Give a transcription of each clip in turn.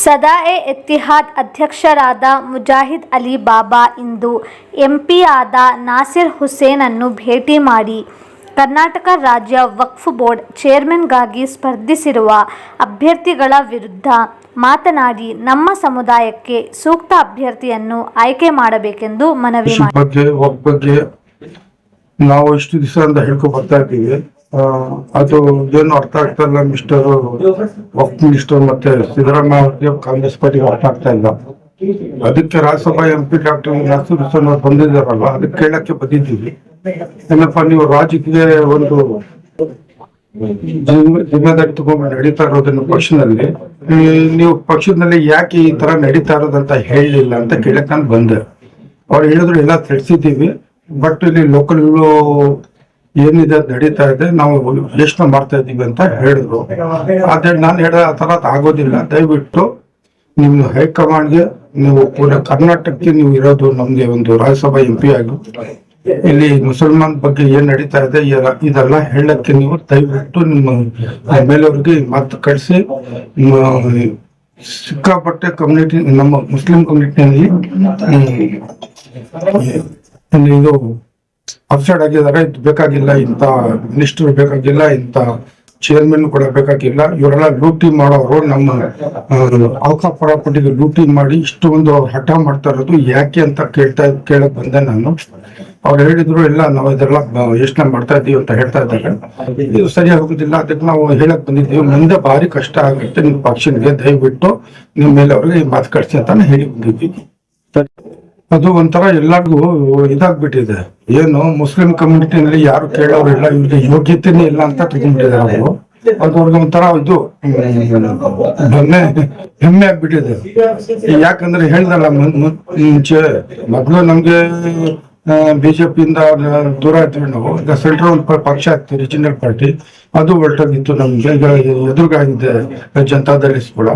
ಸದಾ ಎ ಎತ್ತಿಹಾದ್ ಅಧ್ಯಕ್ಷರಾದ ಮುಜಾಹಿದ್ ಅಲಿ ಬಾಬಾ ಇಂದು ಎಂಪಿಯಾದ ಆದ ನಾಸಿರ್ ಹುಸೇನನ್ನು ಭೇಟಿ ಮಾಡಿ ಕರ್ನಾಟಕ ರಾಜ್ಯ ವಕ್ಫ್ ಬೋರ್ಡ್ ಚೇರ್ಮನ್ಗಾಗಿ ಸ್ಪರ್ಧಿಸಿರುವ ಅಭ್ಯರ್ಥಿಗಳ ವಿರುದ್ಧ ಮಾತನಾಡಿ ನಮ್ಮ ಸಮುದಾಯಕ್ಕೆ ಸೂಕ್ತ ಅಭ್ಯರ್ಥಿಯನ್ನು ಆಯ್ಕೆ ಮಾಡಬೇಕೆಂದು ಮನವಿ ಮಾಡಿದರು ಮಾಡಿ ನಾವು ಇಷ್ಟು ದಿವಸ ಅಂತ ಬರ್ತಾ ಇದ್ದೀವಿ. ಅದು ಏನು ಅರ್ಥ ಆಗ್ತಾ ಇಲ್ಲ ಮಿಸ್ಟರ್ ವಕ್ ಮಿನಿಸ್ಟರ್ ಮತ್ತೆ ಸಿದ್ದರಾಮಯ್ಯ ಕಾಂಗ್ರೆಸ್ ಪಾರ್ಟಿಗೆ ಅರ್ಥ ಆಗ್ತಾ ಇಲ್ಲ. ಅದಕ್ಕೆ Rajya Sabha M P doctor Nasir Hussain ಅವ್ರು ಬಂದಿದ್ದಾರಲ್ಲ ಅದಕ್ಕೆ ಕೇಳಕ್ಕೆ ಬಂದಿದ್ದೀವಿ. ಏನಪ್ಪ, ನೀವು ರಾಜಕೀಯ ಒಂದು ಜಿಮ್- ಜಿಮ್ಮೆದಾರಿ ತಗೊಂಡು ನಡೀತಾ ಇರೋದನ್ನ ಪಕ್ಷದಲ್ಲಿ, ನೀವು ಪಕ್ಷದಲ್ಲಿ ಯಾಕೆ ಈ ತರ ನಡೀತಾ ಇರೋದಂತ ಹೇಳಲಿಲ್ಲ ಅಂತ ಕೇಳಕ್ ಬಂದೆ. ಅವ್ರು ಹೇಳಿದ್ರು, ಎಲ್ಲ ತಿಳಿಸಿದ್ದೀವಿ. ಬಟ್ ಇಲ್ಲಿ ಲೋಕಲ್ ಏನಿದೆ, ನಡೀತಾ ಇದೆ, ನಾವು ಯೋಚನೆ ಮಾಡ್ತಾ ಇದ್ದೀವಿ ಅಂತ ಹೇಳಿದ್ರು. ಅದೇ ನಾನು ಹೇಳಿದ ಆ ಆಗೋದಿಲ್ಲ. ದಯವಿಟ್ಟು ನಿಮ್ಮ ಹೈಕಮಾಂಡ್ಗೆ ನೀವು ಪೂರ ಕರ್ನಾಟಕಕ್ಕೆ ನೀವು ಇರೋದು ನಮ್ಗೆ ಒಂದು ರಾಜ್ಯಸಭಾ ಎಂ ಪಿ ಆಗಿ ಇಲ್ಲಿ ಮುಸಲ್ಮಾನ್ ಬಗ್ಗೆ ಏನ್ ನಡೀತಾ ಇದೆ ಇದೆಲ್ಲ ಹೇಳಕ್ಕೆ ನೀವು ದಯವಿಟ್ಟು ನಿಮ್ಮ ಮೇಲವ್ರಿಗೆ ಮಾತು ಕಳಿಸಿ. ಸಿಕ್ಕಾಪಟ್ಟೆ ಕಮ್ಯುನಿಟಿ ನಮ್ಮ ಮುಸ್ಲಿಂ ಕಮ್ಯುನಿಟಿನಲ್ಲಿ ಇದು ಅಪ್ಸೈಡ್ ಆಗಿದಾಗ ಇದು ಬೇಕಾಗಿಲ್ಲ, ಇಂಥ ಮಿನಿಸ್ಟರ್ ಬೇಕಾಗಿಲ್ಲ, ಇಂಥ ಚೇರ್ಮನ್ ಕೂಡ ಬೇಕಾಗಿಲ್ಲ. ಇವರೆಲ್ಲ ಲೂಟಿ ಮಾಡೋರು ನಮ್ಮ ಅವಕ ಪ್ರಾಪರ್ಟಿಗೆ ಲೂಟಿ ಮಾಡಿ ಇಷ್ಟು ಒಂದು ಹಠ ಮಾಡ್ತಾ ಇರೋದು ಯಾಕೆ ಅಂತ ಕೇಳ್ತಾ, ಕೇಳಕ್ ಬಂದೆ ನಾನು. ಅವ್ರು ಹೇಳಿದ್ರು, ಇಲ್ಲ, ನಾವು ಇದೆಲ್ಲ ಯೋಚನೆ ಮಾಡ್ತಾ ಇದೀವಿ ಅಂತ ಹೇಳ್ತಾ ಇದ್ದಾರೆ. ಇದು ಸರಿ ಆಗುದಿಲ್ಲ, ಅದಕ್ಕೆ ನಾವು ಹೇಳಕ್ ಬಂದಿದ್ದೀವಿ. ಮುಂದೆ ಭಾರಿ ಕಷ್ಟ ಆಗುತ್ತೆ, ನಿಮ್ಮ ಪಕ್ಷನಿಗೆ ದಯವಿಟ್ಟು ನಿಮ್ಮ ಮೇಲೆ ಅವ್ರಿಗೆ ಮಾತು ಕಳಿಸಿ ಅಂತಾನೆ ಹೇಳಿ ಬಂದಿದ್ದೀವಿ. ಅದು ಒಂಥರ ಎಲ್ಲರಿಗೂ ಇದಾಗ್ಬಿಟ್ಟಿದೆ. ಏನು ಮುಸ್ಲಿಂ ಕಮ್ಯುನಿಟಿನಲ್ಲಿ ಯಾರು ಕೇಳೋರಿಲ್ಲ ಇವ್ರಿಗೆ ಯೋಗ್ಯತೆನೇ ಇಲ್ಲ ಅಂತ ತಗೊಂಡ್ಬಿಟ್ಟಿದ್ದಾರೆ ಅವರು. ಅದ್ರಿಗೆ ಒಂಥರ ಇದು ಹ್ಮ್, ಹೆಮ್ಮೆ ಹೆಮ್ಮೆ ಆಗ್ಬಿಟ್ಟಿದೆ. ಯಾಕಂದ್ರೆ ಹೇಳ್ದಲ್ಲ ಮುಂಚೆ ಮೊದ್ಲು ನಮ್ಗೆ ಬಿಜೆಪಿಯಿಂದ ದೂರ ಇದ್ವಿ ನಾವು ಈಗ ಸೆಂಟ್ರಲ್ ಪಕ್ಷ ಆಗ್ತೀವಿ ರಿಜಿನಲ್ ಪಾರ್ಟಿ ಅದು ಹೊರಟೋಗಿತ್ತು ನಮ್ಗೆ ಈಗ ಎದುರುಗಾಗಿದೆ ಜನತಾ ಕೂಡ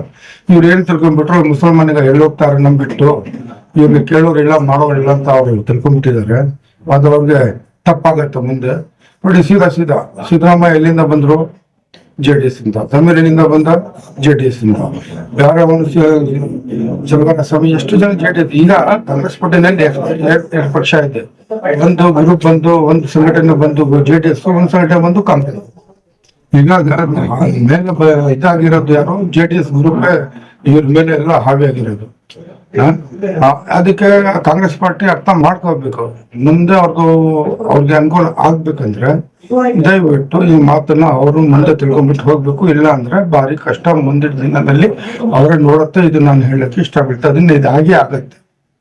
ಇವ್ರು ಏನ್ ತಿಳ್ಕೊಂಡ್ಬಿಟ್ರು ಮುಸಲ್ಮಾನಿಗೆ ಎಲ್ಲೋಗ್ತಾರೆ ನಂಬಿಟ್ಟು ಇವ್ರಿಗೆ ಕೇಳೋರಿಲ್ಲ ಮಾಡೋರಿಲ್ಲ ಅಂತ ಅವ್ರು ತಿಳ್ಕೊಂಡ್ಬಿಟ್ಟಿದ್ದಾರೆ. ಅದು ಅವ್ರಿಗೆ ತಪ್ಪಾಗತ್ತೆ ಮುಂದೆ. ನೋಡಿ, ಸೀದಾ ಸೀದಾ. ಸಿದ್ದರಾಮಯ್ಯ ಎಲ್ಲಿಂದ ಬಂದ್ರು? ಜೆ ಡಿ ಎಸ್ ಇಂದ. ತಮಿಳ್ ಎಲ್ಲಿಂದ ಬಂದ? ಜೆ ಡಿ ಎಸ್ ಇಂದ. ಬೇರೆ ಒಂದು ಜಲಗಾರ ಸ್ವಾಮಿ ಎಷ್ಟು ಜನ ಜೆ ಡಿ ಎಸ್, ಈಗ ಕಾಂಗ್ರೆಸ್ ಪಟ್ಟಿನಲ್ಲಿ ಎರಡು ಪಕ್ಷ ಇದೆ. ಒಂದು ಗ್ರೂಪ್ ಬಂದು, ಒಂದು ಸಂಘಟನೆ ಬಂದು, ಜೆ ಡಿ ಎಸ್ ಒಂದು ಸಂಘಟನೆ ಬಂದು ಕಾಂಗ್ರೆಸ್. ಈಗ ಮೇಲೆ ಇದಾಗಿರೋದು ಯಾರು? ಜೆ ಡಿ ಎಸ್ ಗ್ರೂಪ್ ಇವ್ರ ಮೇಲೆ ಎಲ್ಲ ಹಾವಿ ಆಗಿರೋದು ಅದಕ್ಕೆ ಕಾಂಗ್ರೆಸ್ ಪಾರ್ಟಿ ಅರ್ಥ ಮಾಡ್ಕೋಬೇಕು. ಮುಂದೆ ಅವ್ರಿಗೂ ಅವ್ರಿಗೆ ಅನುಕೂಲ ಆಗ್ಬೇಕಂದ್ರೆ ದಯವಿಟ್ಟು ಈ ಮಾತನ್ನ ಅವರು ಮುಂದೆ ತಿಳ್ಕೊಂಡ್ಬಿಟ್ಟು ಹೋಗ್ಬೇಕು. ಇಲ್ಲ ಅಂದ್ರೆ ಭಾರಿ ಕಷ್ಟ ಮುಂದಿನ ದಿನದಲ್ಲಿ ಅವ್ರನ್ನ ನೋಡತ್ತೆ. ಇದು ನಾನು ಹೇಳಕ್ಕೆ ಇಷ್ಟಪಡ್ತಾ ಇದೀನಿ ಇದಾಗಿ ಆಗತ್ತೆ.